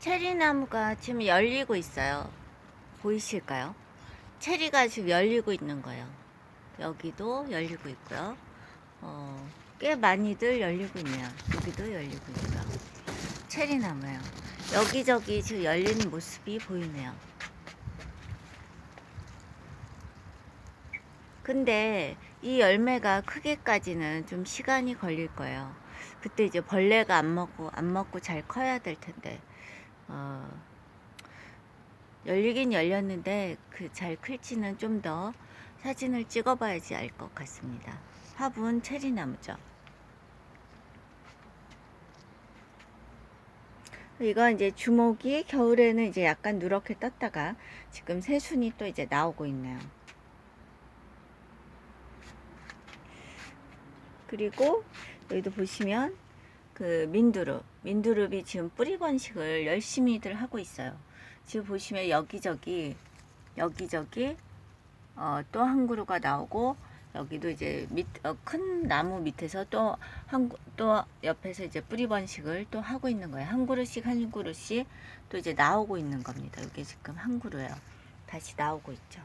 체리나무가 지금 열리고 있어요. 보이실까요? 체리가 지금 열리고 있는 거예요. 여기도 열리고 있고요. 어, 꽤 많이들 열리고 있네요. 여기도 열리고 있고요. 체리나무예요. 여기저기 지금 열리는 모습이 보이네요. 근데 이 열매가 크게까지는 좀 시간이 걸릴 거예요. 그때 이제 벌레가 안 먹고 안 먹고 잘 커야 될 텐데 어, 열리긴 열렸는데 그 잘 클지는 좀 더 사진을 찍어봐야지 알 것 같습니다. 화분 체리나무죠. 이거 이제 주목이 겨울에는 이제 약간 누렇게 떴다가 지금 새순이 또 이제 나오고 있네요. 그리고 여기도 보시면 그 민두릅, 민두릅이 지금 뿌리 번식을 열심히들 하고 있어요. 지금 보시면 여기저기 여기저기 어, 또 한 그루가 나오고 여기도 이제 밑, 어, 큰 나무 밑에서 또 한 또 옆에서 이제 뿌리 번식을 또 하고 있는 거예요. 한 그루씩 한 그루씩 또 이제 나오고 있는 겁니다. 이게 지금 한 그루예요. 다시 나오고 있죠.